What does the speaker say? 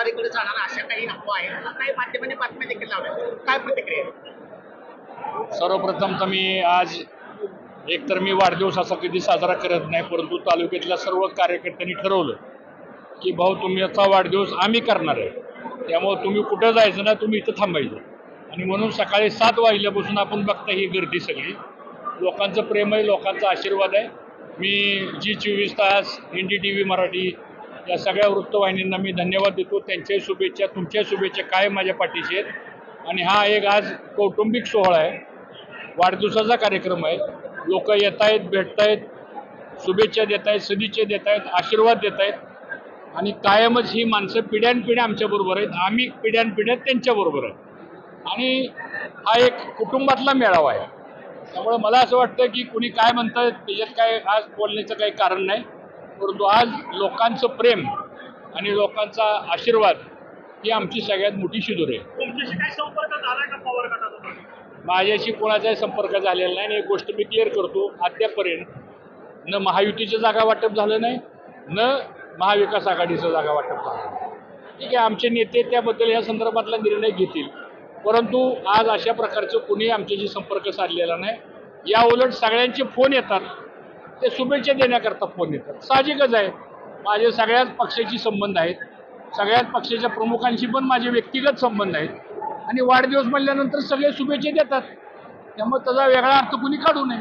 तुतारीकडे जाणार अशा काही अफवा आहेत. काही माध्यमांनी बातम्या देखील लावल्या. काय प्रतिक्रिया सर्वप्रथम तर मी आज एकतर मी वाढदिवस असा कधी साजरा करत नाही परंतु तालुक्यातल्या सर्व कार्यकर्त्यांनी ठरवलं की भाऊ तुमचा वाढदिवस आम्ही करणार आहे. त्यामुळं तुम्ही कुठं जायचं ना तुम्ही इथं थांबायचं. आणि म्हणून सकाळी सात वाजल्यापासून आपण बघता ही गर्दी सगळी. लोकांचं प्रेम आहे लोकांचा आशीर्वाद आहे. मी जी चोवीस तास N D T V Marathi या सगळ्या वृत्तवाहिनींना मी धन्यवाद देतो. त्यांच्याही शुभेच्छा तुमच्या शुभेच्छा काय माझ्या पाठीशी आहेत. आणि हा एक आज कौटुंबिक सोहळा आहे. वाढदिवसाचा कार्यक्रम आहे. लोक येत आहेत भेटत आहेत शुभेच्छा देत आहेत सदिच्छा देत आहेत आशीर्वाद देत आहेत आणि कायमच ही माणसं पिढ्यानपिढ्या आमच्याबरोबर आहेत. आम्ही पिढ्यानपिढ्या त्यांच्याबरोबर आहे आणि हा एक कुटुंबातला मेळावा आहे. त्यामुळे मला असं वाटतं की कुणी काय म्हणतं त्याच्यात काय आज बोलण्याचं काही कारण नाही. परंतु आज लोकांचं प्रेम आणि लोकांचा आशीर्वाद ही आमची सगळ्यात मोठी शिदूर आहे. तुमच्याशी काय संपर्क झाला का पवार गटाचा माझ्याशी कोणाचाही संपर्क झालेला नाही आणि एक गोष्ट मी क्लिअर करतो अद्यापर्यंत न महायुतीचं जागा वाटप झालं नाही न महाविकास आघाडीचं जागा वाटप झालं नाही. ठीक आहे आमचे नेते त्याबद्दल या संदर्भातला निर्णय घेतील. परंतु आज अशा प्रकारचं कोणी आमच्याशी संपर्क साधलेला नाही. या उलट सगळ्यांचे फोन येतात. ते शुभेच्छा देण्याकरता फोन येतात. साहजिकच आहे. माझे सगळ्याच पक्षाची संबंध आहेत. सगळ्याच पक्षाच्या प्रमुखांशी पण माझे व्यक्तिगत संबंध आहेत. आणि वाढदिवस म्हणल्यानंतर सगळे शुभेच्छा देतात. त्यामुळे त्याचा वेगळा अर्थ कुणी काढू नये.